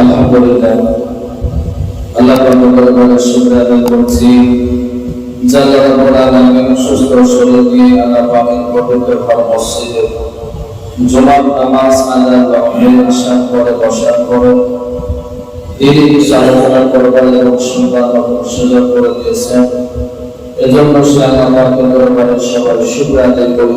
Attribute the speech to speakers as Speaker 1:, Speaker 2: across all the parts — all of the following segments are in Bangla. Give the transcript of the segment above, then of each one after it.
Speaker 1: আলহামদুলিল্লাহ। আল্লাহ পাকের শুকর আদায় করছি। জাল্লা রাব্বুল আলামিন দিয়ে আল্লাহ পাকের পবিত্র মসজিদে জুমার নামাজ আদায় করে আসার পরে বসার পরে এবং শুনবার সুযোগ করে দিয়েছেন। এজন্য আল্লাহ পাকের দরবারে সবাই শুকর আদায় করি।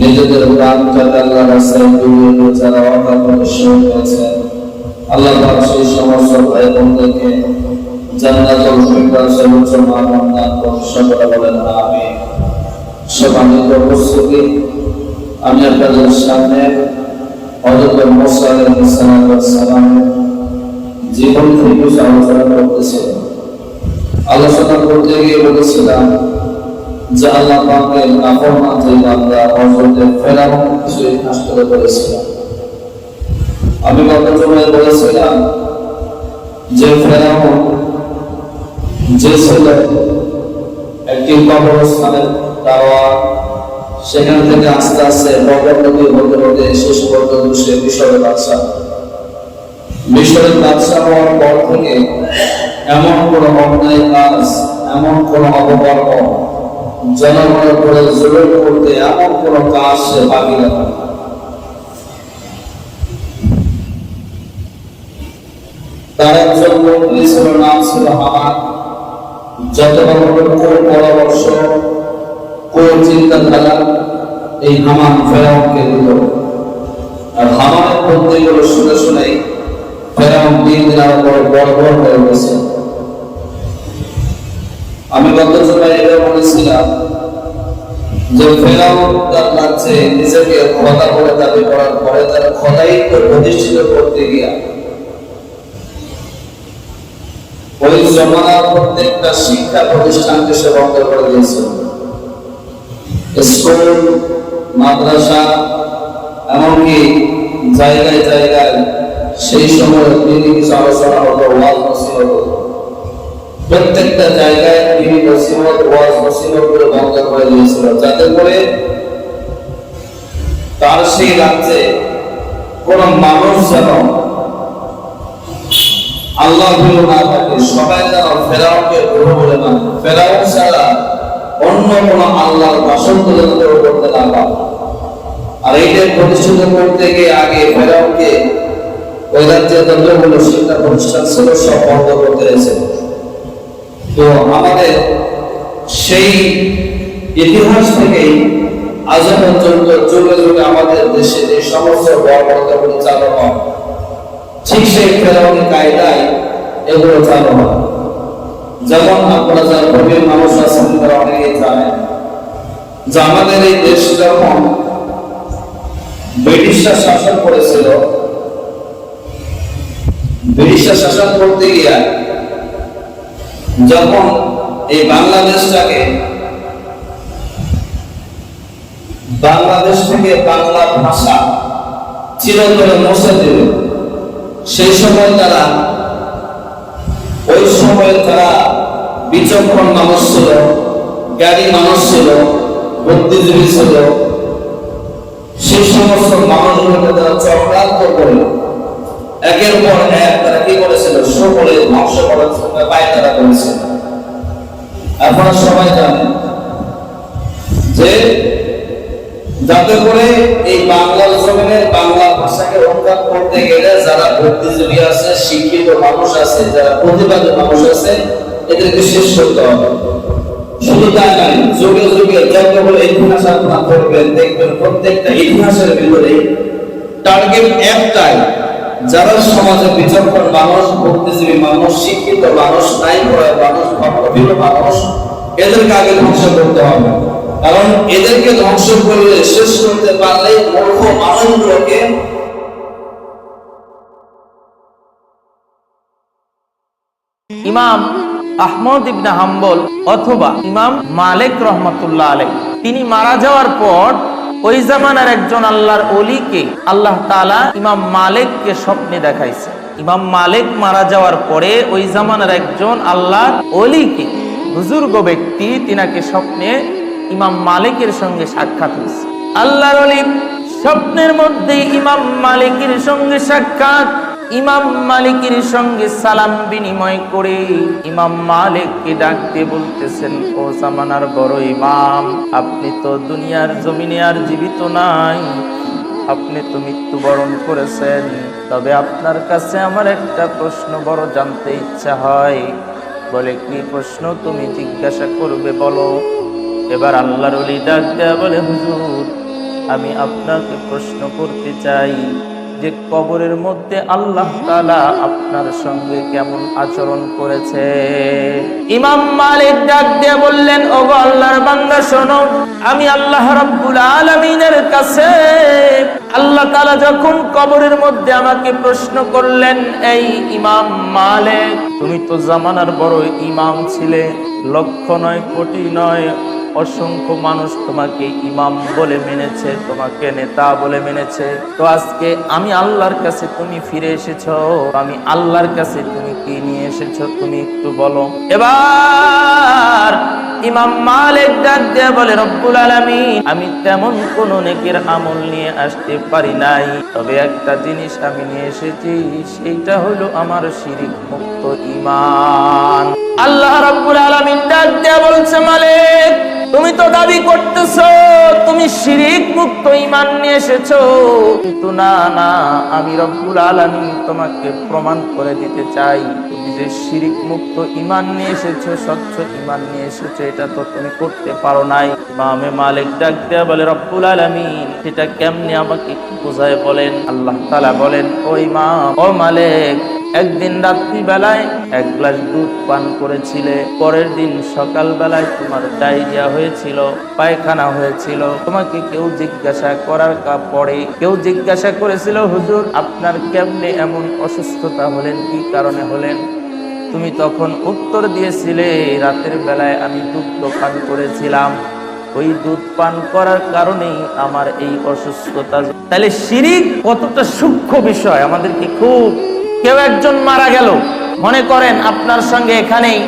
Speaker 1: নিজেদের প্রাণ কাটা আল্লাহ রাস্তায় যারা পরিশ্রম করেছেন আল্লাহ সেই সমস্ত ভাই বোনদেরকে জান্নাতুল করুন, সকলে বলেন আমিন। উপস্থিতি, আমি আপনাদের সামনে জীবন থেকে আলোচনা করতেছিলাম। আলোচনা করতে গিয়ে বলেছিলাম যে আল্লাহ পাকের নাফরমান যে বান্দা দাওয়া সেখান থেকে আস্তে আস্তে বকর নদী হতে হতে শেষ পর্যন্ত সে মিশরের বাদশাহ। মিশরের বাদশাহ হওয়ার পর থেকে এমন কোন অন্যায় কাজ, এমন কোন অপকর্ম জনগণের উপরে জোর করতে এমন কোন কাজ সে বাকি। তার একজন মন্ত্রী ছিল নাম ছিল যত পরামর্শ, কোন চিন্তাধারা এই হামান ফেরাউনকে দিল। আর হামানের বুদ্ধিগুলো শুনে শুনেই ফেরাউন দিন দিন আরও বড় বড় হয়ে গেছে আমি গত সময় এটা বলেছিলাম যে ফেরাউন তার কাছে নিজেকে খোদা বলে দাবি করার পরে তার খোদায়িত্ব প্রতিষ্ঠিত করতে গিয়া। ওই জমানার প্রত্যেকটা শিক্ষা প্রতিষ্ঠানকে সে বন্ধ করে দিয়েছিল স্কুল, মাদ্রাসা, এমনকি জায়গায় জায়গায় সেই সময় তিনি কিছু আলোচনা হতো, ওয়াজ নসিহত হতো। প্রত্যেকটা জায়গায় তিনি ওয়াজ করে বন্ধ করে দিয়েছিল। যাতে করে তার সেই রাজ্যে কোন মানুষ যেন আল্লাহ না থাকে, সবাই যেন প্রভু বলে মানে ফেরাউন ছাড়া অন্য কোন আল্লাহর বাসন্ত যেন কেউ করতে না পারে। আর এইটা প্রতিষ্ঠিত করতে গিয়ে আগে ফেরাউনকে ওই রাজ্যের যতগুলো শিক্ষা প্রতিষ্ঠান ছিল সব বন্ধ করতে হয়েছে। তো আমাদের সেই ইতিহাস থেকেই আজ পর্যন্ত যুগে যুগে আমাদের দেশে যে সমস্ত বর্বরতাগুলি চালু হয়, ঠিক সেই ফেরাউনি কায়দায় এগুলো চালু হয়। যেমন আপনারা যারা গভীর মানুষ আছেন, তারা অনেকেই জানেন যে আমাদের এই দেশ যখন ব্রিটিশরা শাসন করেছিল, ব্রিটিশরা শাসন করতে গিয়া যখন এই বাংলাদেশটাকে বাংলাদেশ থেকে বাংলা ভাষা চিরতরে মুছে দেবে, সেই সময় তারা, ওই সময় তারা বিচক্ষণ মানুষ ছিল, জ্ঞানী মানুষ ছিল, বুদ্ধিজীবী ছিল। সেই সমস্ত মানুষগুলোকে তারা চক্রান্ত করে একের পর এক তারা কি করেছিল? সকলে ধ্বংস করার পায় তারা করেছিল। আপনারা সবাই জানেন যে যাতে করে এই বাংলার জমিনে বাংলা ভাষাকে রক্ষা করতে গেলে যারা বুদ্ধিজীবী আছে, শিক্ষিত মানুষ আছে, যারা প্রতিবাদী মানুষ আছে, এদেরকে শেষ করতে হবে। শুধু তাই নয়, যুগে যুগে যতগুলো ইতিহাস আপনারা পড়বেন, দেখবেন প্রত্যেকটা ইতিহাসের ভিতরে টার্গেট একটাই। যারা সমাজে বিচক্ষণ মানুষ, বুদ্ধিজীবী মানুষ, শিক্ষিত মানুষ নাই পড়ায় মানুষ ভক্তপ্রিয় মানুষ, এদেরকে আগে ধ্বংস করতে হবে। কারণ এদেরকে ধ্বংস করলে, শেষ করতে পারলে মূর্খ মানুষগুলোকে
Speaker 2: ইমাম আহমদ ইবনে হাম্বল অথবা ইমাম মালিক রহমতুল্লাহ আলাই তিনি মারা যাওয়ার পর ওই জামানার একজন আল্লাহর অলিকে আল্লাহ তালা ইমাম মালিককে স্বপ্নে দেখাইছে। ইমাম মালিক মারা যাওয়ার পরে ওই জামানার একজন আল্লাহর অলিকে বুজুর্গ ব্যক্তি, তিনাকে স্বপ্নে ইমাম মালিকের সঙ্গে সাক্ষাৎ হয়েছে। আল্লাহর অলি স্বপ্নের মধ্যে ইমাম মালিকের সঙ্গে সাক্ষাৎ। ইমাম মালিকের সঙ্গে সালাম বিনিময় করে ইমাম মালিককে ডাকতে বলতেছেন, ও জামানার বড় ইমাম, আপনি তো দুনিয়ার জমিনে আর জীবিত নাই। আপনি তো মৃত্যুবরণ করেছেন। তবে আপনার কাছে আমার একটা প্রশ্ন বড় জানতে ইচ্ছা হয়। বলে, কি প্রশ্ন তুমি জিজ্ঞাসা করবে বলো? এবার আল্লাহর ডাক দেয়া বলে, হুজুর, আমি আপনাকে প্রশ্ন করতে চাই। যে কবরের মধ্যে আল্লাহ তাআলা আপনার সঙ্গে কেমন আচরণ করেছে। ইমাম মালিক ডাক দিয়ে বললেন ও গো আল্লাহর বান্দা, শোনো, আমি আল্লাহ রাব্বুল আলামিনের কাছে আল্লাহ তাআলা যখন কবরের মধ্যে আমাকে প্রশ্ন করলেন, এই ইমাম মালিক, তুমি তো জামানার বড় ইমাম ছিলে, লক্ষ নয়, কোটি নয় অসংখ্য মানুষ তোমাকে ইমাম বলে মেনেছে, তোমাকে নেতা বলে মেনেছে। তো আজকে আমি আল্লাহর কাছে তুমি ফিরে এসেছ, আমি আল্লাহর কাছে তুমি কি নিয়ে এসেছ তুমি একটু বলো। এবার ইমাম মালিক ডাক বলে, রব্বুল আলামিন, আমি তেমন কোন নেকের আমল নিয়ে আসতে পারি নাই, তবে একটা জিনিস আমি নিয়ে এসেছি, সেইটা হলো আমার শিরিক মুক্ত ঈমান আল্লাহ রাব্বুল আলামিন ডাক দিয়ে বলছে, মালিক তুমি তো দাবি করতেছো, তুমি শিরিক মুক্ত ইমান নিয়ে এসেছ। কিন্তু না না, আমি রব্বুল আলামিন তোমাকে প্রমাণ করে দিতে চাই, তুমি যে শিরিক মুক্ত ইমান নিয়ে এসেছ, স্বচ্ছ ইমান নিয়ে এসেছ, এটা তো তুমি করতে পারো নাই। ইমামে মালিক ডাক দেয়া বলে, রব্বুল আলামিন, এটা কেমনে আমাকে বোঝায় বলেন? আল্লাহ তাআলা বলেন, ও ইমাম, ও মালিক একদিন রাত্রি বেলায় এক গ্লাস দুধ পান করেছিলে, পরের দিন সকাল বেলায় তোমার ডায়রিয়া হয়েছিল, পায়খানা হয়েছিল। তোমাকে কেউ জিজ্ঞাসা করার পরে কেউ জিজ্ঞাসা করেছিল, হুজুর, আপনার কেমনে এমন অসুস্থতা হলেন, কি কারণে হলেন? তুমি তখন উত্তর দিয়েছিলে, রাতের বেলায় আমি দুধ পান করেছিলাম। ওই দুধ পান করার কারণেই আমার এই অসুস্থতা। তাহলে শিরিক কতটা সূক্ষ্ম বিষয়, আমাদেরকে খুব কেউ একজন মারা গেল। মনে করেন আপনার সঙ্গে এখানেই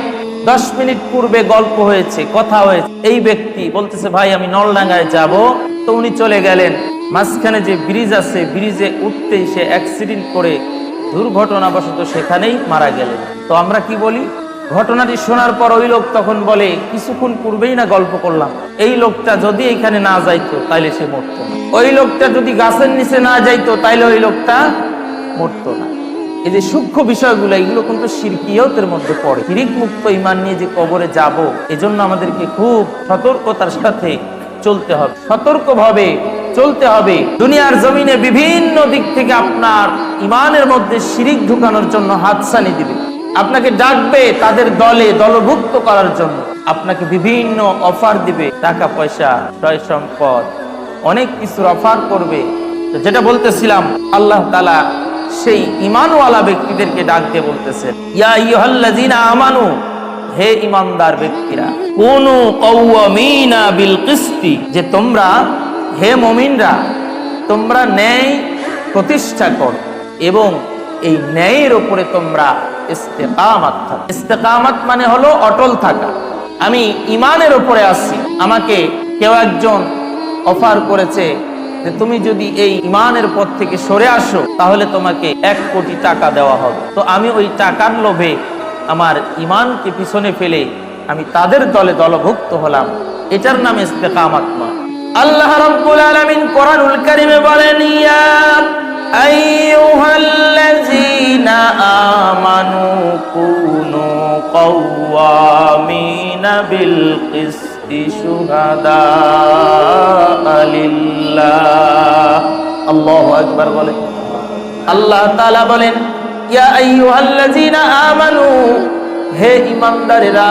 Speaker 2: দশ মিনিট পূর্বে গল্প হয়েছে, কথা হয়েছে। এই ব্যক্তি বলতেছে, ভাই, আমি নলডাঙ্গায় যাব। তো উনি চলে গেলেন। মাঝখানে যে ব্রিজ আছে, ব্রিজে উঠতেই সে অ্যাক্সিডেন্ট করে দুর্ঘটনাবশত সেখানেই মারা গেলেন। তো আমরা কি বলি? ঘটনাটি শোনার পর ওই লোক তখন বলে, কিছুক্ষণ পূর্বেই না গল্প করলাম। এই লোকটা যদি এখানে না যাইতো, তাইলে সে মরতো না। ওই লোকটা যদি গাছের নিচে না যাইতো, তাইলে ওই লোকটা মরতো না। এই যে সূক্ষ্ম বিষয়গুলো, এগুলো কিন্তু সিরকিয়তের মধ্যে পড়ে। শিরিক মুক্ত ইমান নিয়ে যে কবরে যাব, এজন্য আমাদেরকে খুব সতর্কতার সাথে চলতে হবে। সতর্কভাবে চলতে হবে। দুনিয়ার জমিনে বিভিন্ন দিক থেকে আপনার ইমানের মধ্যে শিরিক ঢুকানোর জন্য হাতছানি দিবে। আপনাকে ডাকবে তাদের দলে দলভুক্ত করার জন্য। আপনাকে বিভিন্ন অফার দিবে, টাকা, পয়সা সয় সম্পদ। অনেক কিছুর অফার করবে। যেটা বলতেছিলাম, আল্লাহ তালা সেই ইমানওয়ালা ব্যক্তিদেরকে ডাক দিয়ে বলতেছেন ইয়া ইয়ুহাল্লাযীনা আমানু, হে ইমানদার ব্যক্তিরা, কোনু কওয়ামিনা বিল যে তোমরা, হে মুমিনরা, তোমরা ন্যায় প্রতিষ্ঠা কর এবং এই ন্যায়ের উপরে তোমরা ইস্তেকামাত ইস্তেকামাত মানে হলো অটল থাকা। আমি ইমানের উপরে আছি। আমাকে কেউ একজন অফার করেছে যে তুমি যদি এই ইমানের পথ থেকে সরে আসো, তাহলে তোমাকে এক কোটি টাকা দেওয়া হবে। তো আমি ওই টাকার লোভে আমার ইমানকে পিছনে ফেলে আমি তাদের দলে দলভুক্ত হলাম। এটার নাম ইস্তেকামাত নয় আল্লাহ রাব্বুল আলামিন কোরআনুল কারীমে বলেন, ইয়া আইয়ুহাল্লাযীনা আমানু কুনু কাওয়ামিনা বিল কিসতি শুহাদা লিল্লাহ আল্লাহু আকবার বলে। আল্লাহ তাআলা বলেন, ইয়া আইয়ুহাল্লাযীনা আমানু, হে ঈমানদারেরা,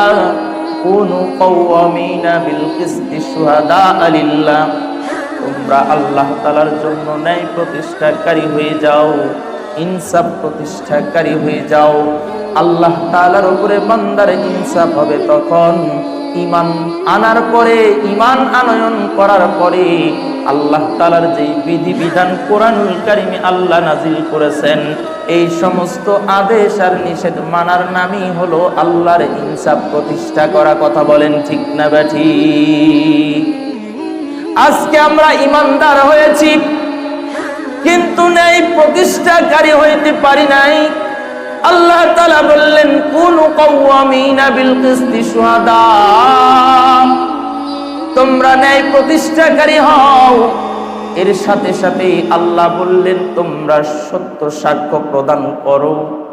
Speaker 2: কুনু কাওয়ামিনা বিল কিসতি শুহাদা লিল্লাহ তোমরা আল্লাহ তাআলার জন্য ন্যায় প্রতিষ্ঠাকারী হয়ে যাও, ইনসাফ প্রতিষ্ঠাকারী হয়ে যাও। আল্লাহ তাআলার উপরে বান্দার ইনসাফ হবে তখন ইমান আনার পরে ইমান আনয়ন করার পরে আল্লাহ তালার যে বিধিবিধান কোরআনুল কারিমে আল্লাহ নাজিল করেছেন, এই সমস্ত আদেশ আর নিষেধ মানার নামই হলো আল্লাহর ইনসাফ প্রতিষ্ঠা করা। কথা বলেন ঠিক না ব্যাঠি আজকে আমরা ইমানদার হয়েছি, কিন্তু ন্যায় প্রতিষ্ঠাকারী হইতে পারি নাই। আল্লাহ তালা বললেন, কোন তোমরা ন্যায় প্রতিষ্ঠাকারী হও। এর সাথে সাথে আল্লাহ বললেন, তোমরা সত্য সাক্ষ্য প্রদান করো।